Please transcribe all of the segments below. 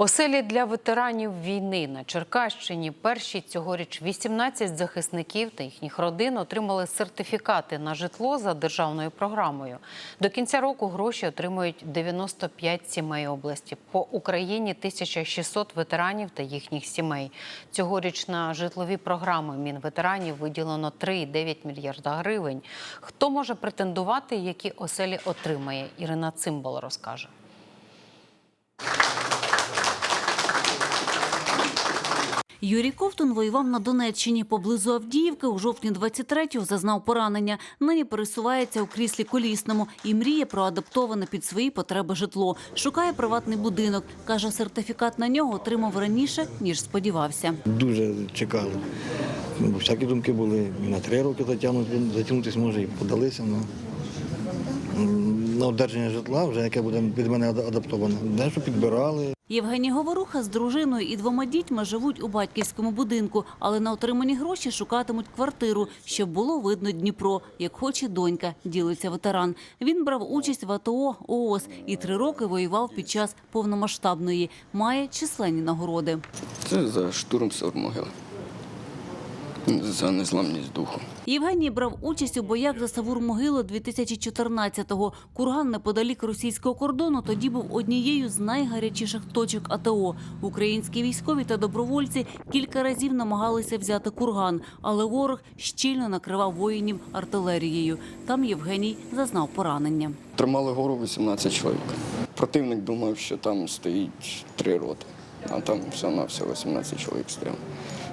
Оселі для ветеранів війни на Черкащині перші цьогоріч 18 захисників та їхніх родин отримали сертифікати на житло за державною програмою. До кінця року гроші отримують 95 сімей області. По Україні 1600 ветеранів та їхніх сімей. Цьогоріч на житлові програми Мінветеранів виділено 3,9 мільярда гривень. Хто може претендувати, які оселі отримає? Ірина Цимбал розкаже. Юрій Ковтун воював на Донеччині поблизу Авдіївки. У жовтні 23-го зазнав поранення. Нині пересувається у кріслі колісному і мріє про адаптоване під свої потреби житло. Шукає приватний будинок. Каже, сертифікат на нього отримав раніше, ніж сподівався. Дуже чекали. Ну, всякі думки були на три роки затягнути, затягнутися може, і подалися. Ну, м, на одержання житла, вже яке буде від мене ада- адаптоване. Дещо підбирали. Євгеній Говоруха з дружиною і двома дітьми живуть у батьківському будинку, але на отримані гроші шукатимуть квартиру, щоб було видно Дніпро, як хоче донька, ділиться ветеран. Він брав участь в АТО ООС і три роки воював під час повномасштабної. Має численні нагороди. Це за штурм Сормогили. За незламність духу. Євгеній брав участь у боях за Савур могилу 2014-го. Курган неподалік російського кордону тоді був однією з найгарячіших точок АТО. Українські військові та добровольці кілька разів намагалися взяти курган, але ворог щільно накривав воїнів артилерією. Там Євгеній зазнав поранення. Тримали гору 18 чоловік. Противник думав, що там стоїть три роти, а там все на все 18 чоловік стояло.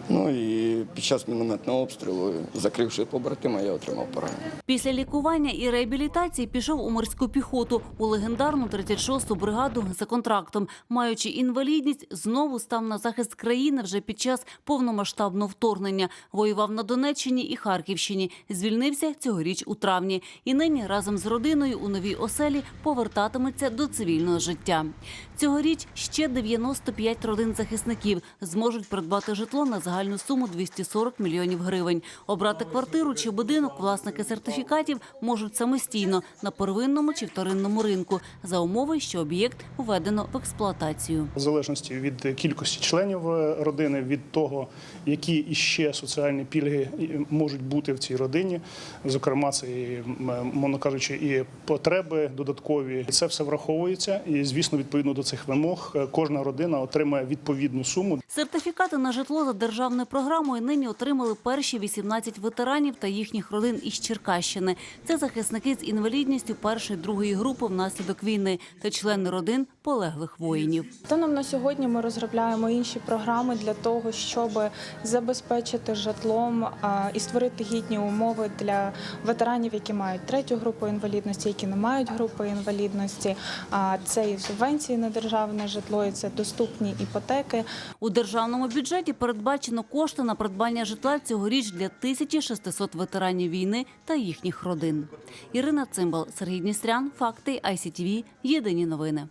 Ну і під час мінометного обстрілу, закривши побратима, я отримав поранення. Після лікування і реабілітації пішов у морську піхоту у легендарну 36-ту бригаду за контрактом. Маючи інвалідність, знову став на захист країни вже під час повномасштабного вторгнення. Воював на Донеччині і Харківщині. Звільнився цьогоріч у травні. І нині разом з родиною у новій оселі повертатиметься до цивільного життя. Цьогоріч ще 95 родин захисників зможуть придбати житло на загальну суму 240 мільйонів гривень. Обрати квартиру чи будинок власники сертифікатів можуть самостійно на первинному чи вторинному ринку за умови, що об'єкт введено в експлуатацію. В залежності від кількості членів е, родини, від того, які іще соціальні пільги е, можуть бути в цій родині. Зокрема, це і, мовно кажучи, і потреби додаткові. Це все враховується. І звісно, відповідно до цих вимог, е, кожна родина отримає відповідну суму. Сертифікати на житло за державною програмою нині отримали перші 18 ветеранів та їхніх родин із Черкащини. Це захисники з інвалідністю першої другої групи внаслідок війни та члени родин полеглих воїнів. Станом на сьогодні ми розробляємо інші програми для того, щоб забезпечити житлом і створити гідні умови для ветеранів, які мають третю групу інвалідності, які не мають групи інвалідності. Це і субвенції на державне житло, і це доступні іпотеки. У державному бюджеті передбачено кошти на придбання житла цьогоріч для 1600 ветеранів війни та їхніх родин. Ірина Цимбал, Сергій Дністрян, Факти, ICTV, Єдині новини.